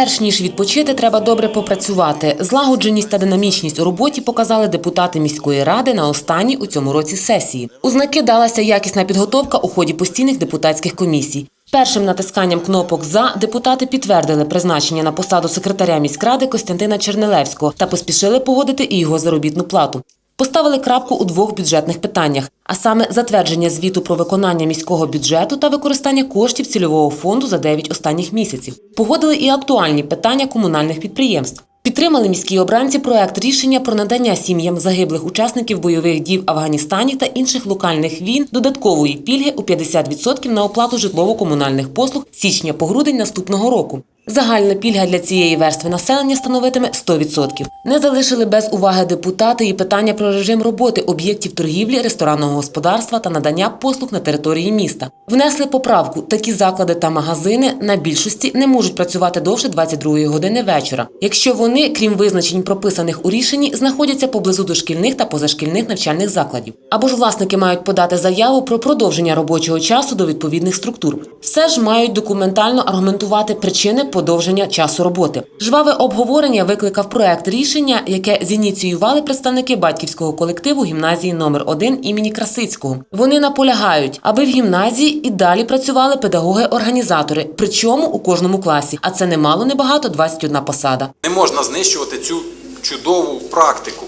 Перш ніж відпочити, треба добре попрацювати. Злагодженість та динамічність у роботі показали депутати міської ради на останній у цьому році сесії. У знаки далася якісна підготовка у ході постійних депутатських комісій. Першим натисканням кнопок за депутати підтвердили призначення на посаду секретаря міськради Костянтина Чернелевського та поспішили погодити і його заробітну плату. Поставили крапку у двох бюджетних питаннях, а саме затвердження звіту про виконання міського бюджету та використання коштів цільового фонду за 9 останніх місяців. Погодили і актуальні питання комунальних підприємств. Підтримали міські обранці проект рішення про надання сім'ям загиблих учасників бойових дій в Афганістані та інших локальних війн додаткової пільги у 50% на оплату житлово-комунальних послуг січня по грудень наступного року. Загальна пільга для цієї верстви населення становитиме 100%. Не залишили без уваги депутати і питання про режим роботи об'єктів торгівлі, ресторанного господарства та надання послуг на території міста. Внесли поправку: такі заклади та магазини на більшості не можуть працювати довше 22 години вечора, якщо вони, крім визначень, прописаних у рішенні, знаходяться поблизу дошкільних та позашкільних навчальних закладів. Або ж власники мають подати заяву про продовження робочого часу до відповідних структур. Все ж мають документально аргументувати причини подовження часу роботи. Жваве обговорення викликав проект рішення, яке зініціювали представники батьківського колективу гімназії номер 1 імені Красицького. Вони наполягають, аби в гімназії і далі працювали педагоги-організатори, причому у кожному класі. А це немало небагато 21 посада. Не можна знищувати цю чудову практику.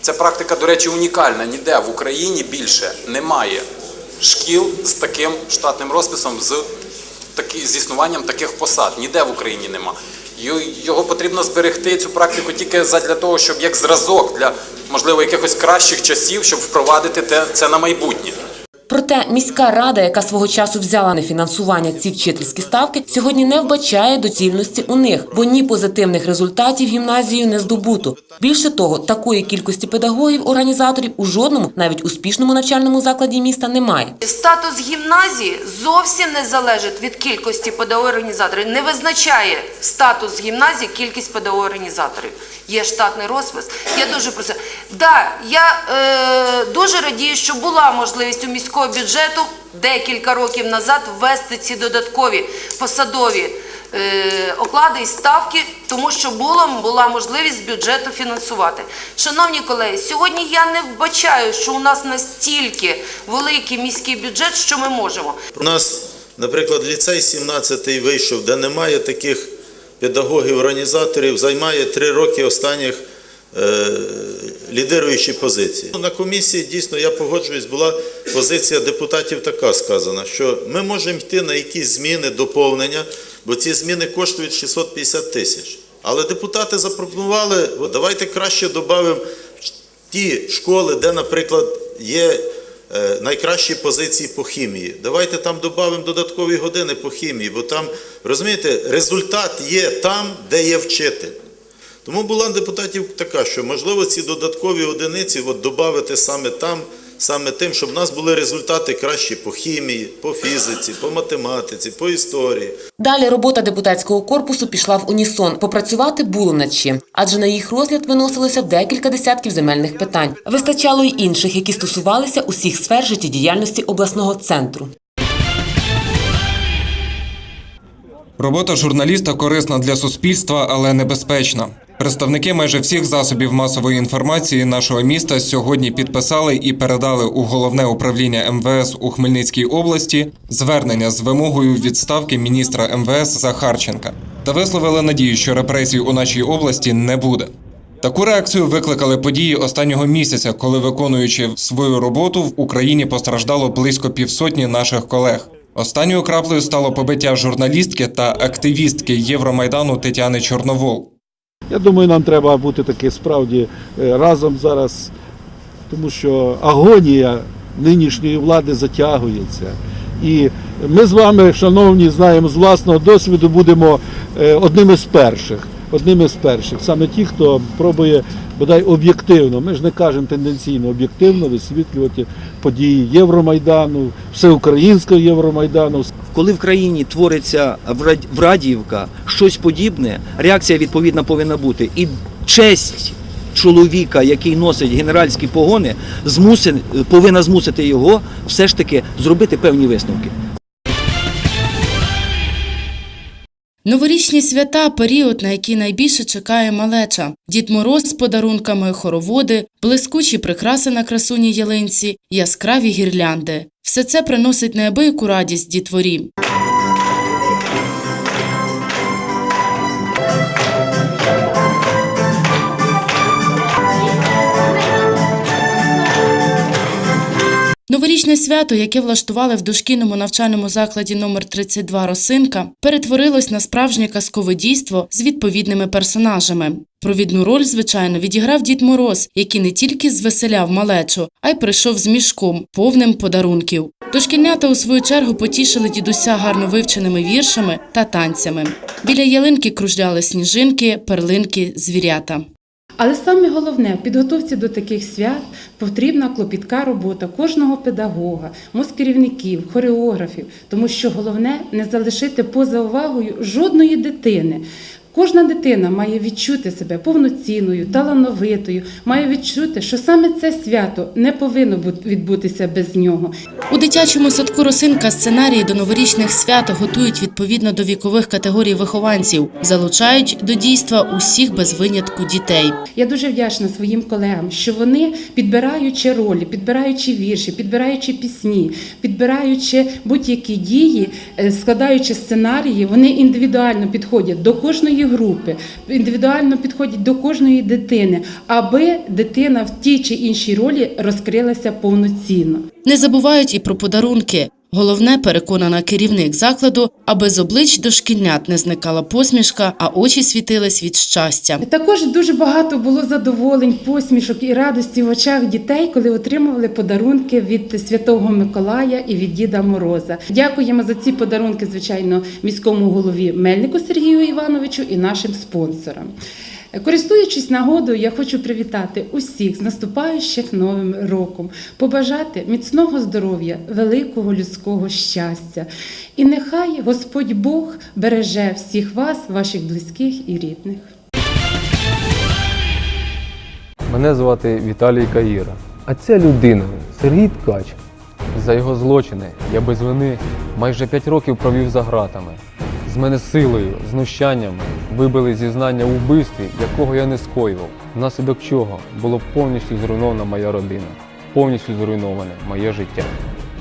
Ця практика, до речі, унікальна. Ніде в Україні більше немає шкіл з таким штатним розписом, з, такі, з існуванням таких посад. Ніде в Україні нема. Його потрібно зберегти цю практику тільки для того, щоб як зразок для можливо якихось кращих часів, щоб впровадити те, це на майбутнє. Проте міська рада, яка свого часу взяла на фінансування ці вчительські ставки, сьогодні не вбачає доцільності у них, бо ні позитивних результатів гімназію не здобуто. Більше того, такої кількості педагогів, організаторів у жодному, навіть успішному навчальному закладі міста немає. Статус гімназії зовсім не залежить від кількості педагогів-організаторів. Не визначає статус гімназії кількість педагогів-організаторів. Є штатний розпис. Я дуже просила. Да, я е, дуже радію, що була можливість у міського бюджету декілька років назад ввести ці додаткові посадові е, оклади і ставки, тому що була можливість бюджету фінансувати. Шановні колеги, сьогодні я не вбачаю, що у нас настільки великий міський бюджет, що ми можемо. У нас, наприклад, ліцей 17-й вийшов, де немає таких педагогів-організаторів, займає три роки останніх е, лідируючі позиції. На комісії дійсно я погоджуюсь, була позиція депутатів така сказана, що ми можемо йти на якісь зміни, доповнення, бо ці зміни коштують 650 тисяч. Але депутати запропонували, давайте краще додамо ті школи, де, наприклад, є е, найкращі позиції по хімії. Давайте там додамо додаткові години по хімії, бо там, розумієте, результат є там, де є вчитель. Тому була депутатів така, що можливо ці додаткові одиниці от додати саме там, саме тим, щоб в нас були результати кращі по хімії, по фізиці, по математиці, по історії. Далі робота депутатського корпусу пішла в унісон. Попрацювати було над чим, адже на їх розгляд виносилося декілька десятків земельних питань. Вистачало й інших, які стосувалися усіх сфер життєдіяльності обласного центру. Робота журналіста корисна для суспільства, але небезпечна. Представники майже всіх засобів масової інформації нашого міста сьогодні підписали і передали у головне управління МВС у Хмельницькій області звернення з вимогою відставки міністра МВС Захарченка та висловили надію, що репресій у нашій області не буде. Таку реакцію викликали події останнього місяця, коли, виконуючи свою роботу, в Україні постраждало близько півсотні наших колег. Останньою краплею стало побиття журналістки та активістки Євромайдану Тетяни Чорновол. Я думаю, нам треба бути таки справді е, разом зараз, тому що агонія нинішньої влади затягується. І ми з вами, шановні, знаємо з власного досвіду, будемо е, одними з перших. Одними з перших, саме ті, хто пробує бодай об'єктивно, ми ж не кажемо тенденційно, об'єктивно висвітлювати події Євромайдану, всеукраїнського Євромайдану, Коли в країні твориться в Рад- в Радіївка щось подібне, реакція відповідна повинна бути. І честь чоловіка, який носить генеральські погони, змусить, повинна змусити його все ж таки зробити певні висновки. Новорічні свята період, на який найбільше чекає малеча. Дід Мороз з подарунками, хороводи, блискучі прикраси на красуні ялинці, яскраві гірлянди. Все це приносить неабияку радість дітворі. Новорічне свято, яке влаштували в дошкільному навчальному закладі номер 32 Росинка, перетворилось на справжнє казкове дійство з відповідними персонажами. Провідну роль, звичайно, відіграв Дід Мороз, який не тільки звеселяв малечу, а й прийшов з мішком, повним подарунків. Дошкільнята у свою чергу потішили дідуся гарно вивченими віршами та танцями. Біля ялинки кружляли сніжинки, перлинки, звірята. Але саме головне в підготовці до таких свят потрібна клопітка робота кожного педагога, мозкерівників, хореографів, тому що головне не залишити поза увагою жодної дитини. Кожна дитина має відчути себе повноцінною, талановитою, має відчути, що саме це свято не повинно бу- відбутися без нього. У дитячому садку Росинка сценарії до новорічних свят готують відповідно до вікових категорій вихованців, залучають до дійства усіх без винятку дітей. Я дуже вдячна своїм колегам, що вони, підбираючи ролі, підбираючи вірші, підбираючи пісні, підбираючи будь-які дії, е, складаючи сценарії, вони індивідуально підходять до кожної групи, індивідуально підходять до кожної дитини, аби дитина в тій чи іншій ролі розкрилася повноцінно. Не забувають і про подарунки. Головне, переконана керівник закладу, аби з облич дошкільнят не зникала посмішка, а очі світились від щастя. Також дуже багато було задоволень, посмішок і радості в очах дітей, коли отримували подарунки від Святого Миколая і від Діда Мороза. Дякуємо за ці подарунки, звичайно, міському голові Мельнику Сергію Івановичу і нашим спонсорам. Користуючись нагодою, я хочу привітати усіх з наступаючим новим роком, побажати міцного здоров'я, великого людського щастя. І нехай Господь Бог береже всіх вас, ваших близьких і рідних. Мене звати Віталій Каїра. А ця людина Сергій Ткач. За його злочини я без вини майже 5 років провів за ґратами. З мене силою, знущаннями вибили зізнання у вбивстві, якого я не скоював, внаслідок чого було повністю зруйнована моя родина, повністю зруйноване моє життя.